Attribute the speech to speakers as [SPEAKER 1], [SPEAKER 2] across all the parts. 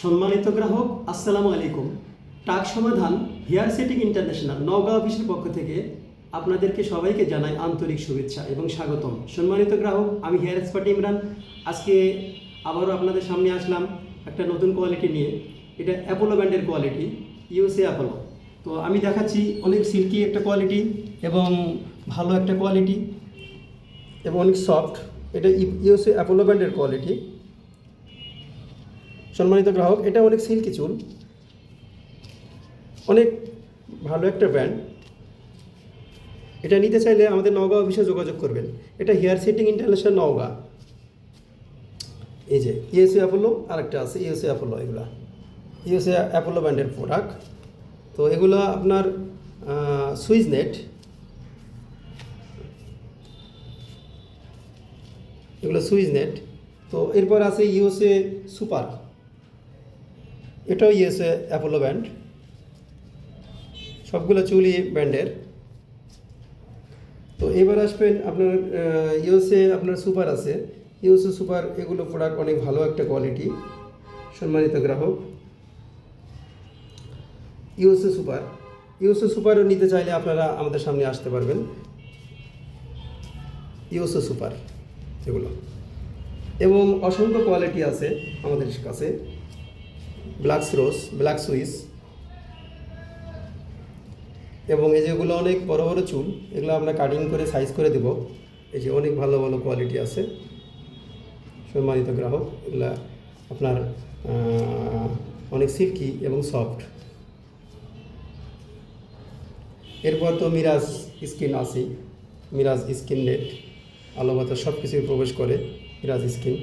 [SPEAKER 1] সম্মানিত গ্রাহক, আসসালামু আলাইকুম। টাক সমাধান, হেয়ার সেটিং ইন্টারন্যাশনাল, নওগাঁ অফিসের পক্ষ থেকে আপনাদেরকে সবাইকে জানাই আন্তরিক শুভেচ্ছা এবং স্বাগতম। সম্মানিত গ্রাহক, আমি হেয়ার এক্সপার্ট ইমরান। আজকে আবারও আপনাদের সামনে আসলাম একটা নতুন কোয়ালিটি নিয়ে। এটা অ্যাপোলো ব্র্যান্ডের কোয়ালিটি ইউসে অ্যাপোলো তো আমি দেখাচ্ছি অনেক সিল্কি একটা কোয়ালিটি এবং ভালো একটা কোয়ালিটি এবং অনেক সফট। এটা ইউএসএ অ্যাপোলো ব্র্যান্ডের কোয়ালিটি। সম্মানিত গ্রাহক, এটা অনেক সিল্কি চুল। অনেক ভালো একটা ব্র্যান্ড। এটা নিতে চাইলে আমাদের নওগাঁ অফিসে যোগাযোগ করবেন। এটা হেয়ার সেটিং ইন্টারন্যাশনাল নওগাঁ। এই যে, ইউএসএ অ্যাপোলো, আরেকটা আছে, ইউএসএ অ্যাপোলো এগুলা। ইউএসএ অ্যাপোলো ব্র্যান্ডের প্রোডাক্ট। তো এগুলো আপনার সুইচ নেট এগুলো সুইচ নেট তো এরপর আছে ইউএসএ সুপার। এটাও ইউএসএ অ্যাপোলো ব্যান্ড সবগুলো চুলি ব্যান্ডের তো এবার আসবেন আপনার ইউএসএ আপনার সুপার আছে। ইউএসএ সুপার, এগুলো প্রোডাক্ট অনেক ভালো একটা কোয়ালিটি সম্মানিত গ্রাহক। USA super. ইউএসএ সুপারও নিতে চাইলে আপনারা আমাদের সামনে আসতে পারবেন। ইউএসএ সুপার, এগুলো। এবং অসংখ্য কোয়ালিটি আছে আমাদের কাছে। ব্ল্যাক রোজ ব্ল্যাক সুইস এবং এই যেগুলো অনেক বড় বড় চুল, এগুলো আমরা কাটিং করে সাইজ করে দেব। এই যে অনেক ভালো ভালো কোয়ালিটি আছে। সম্মানিত গ্রাহক, এগুলা আপনার অনেক সিল্কি এবং সফট এরপর তো মিরাজ স্কিন আছে মিরাজ স্কিন নেট আলো বাতাস সব কিছুই প্রবেশ করে মিরাজ স্কিন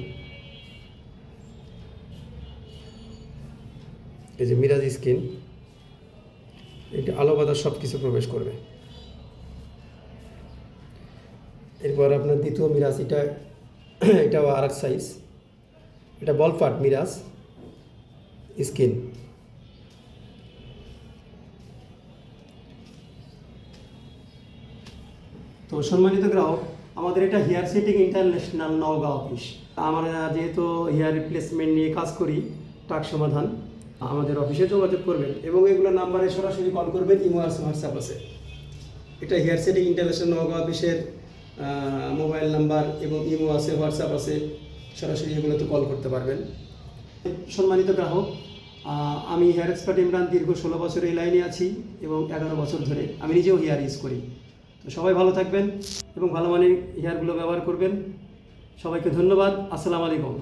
[SPEAKER 1] এই যে মিরাজ স্কিন, এটা আলো বাতাস সব কিছু প্রবেশ করবে। এরপর আপনার দ্বিতীয় মিরাজ, এটা, এটাও আর এক সাইজ এটা বল পার্ট মিরাজ স্কিন। তো সম্মানিত গ্রাহক, আমাদের এটা hair setting international Naogaon office আমরা যেহেতু হেয়ার রিপ্লেসমেন্ট নিয়ে কাজ করি টাক সমাধান আমাদের অফিসে যোগাযোগ করবেন এবং এগুলো নাম্বারে সরাসরি কল করবেন, ইমো হোয়াটসঅ্যাপ আছে। এটা হেয়ার সেটিং ইন্টারন্যাশনাল নওগাঁ অফিসের মোবাইল নাম্বার এবং ইমো আছে, হোয়াটসঅ্যাপ আছে, সরাসরি এগুলোতে কল করতে পারবেন। সম্মানিত গ্রাহক আমি হেয়ার এক্সপার্ট ইমরান, দীর্ঘ ষোলো বছর এই লাইনে আছি এবং এগারো বছর ধরে আমি নিজেও হেয়ার ইউজ করি। তো সবাই ভালো থাকবেন এবং ভালো মানের হেয়ারগুলো ব্যবহার করবেন। সবাইকে ধন্যবাদ। আসসালামু আলাইকুম।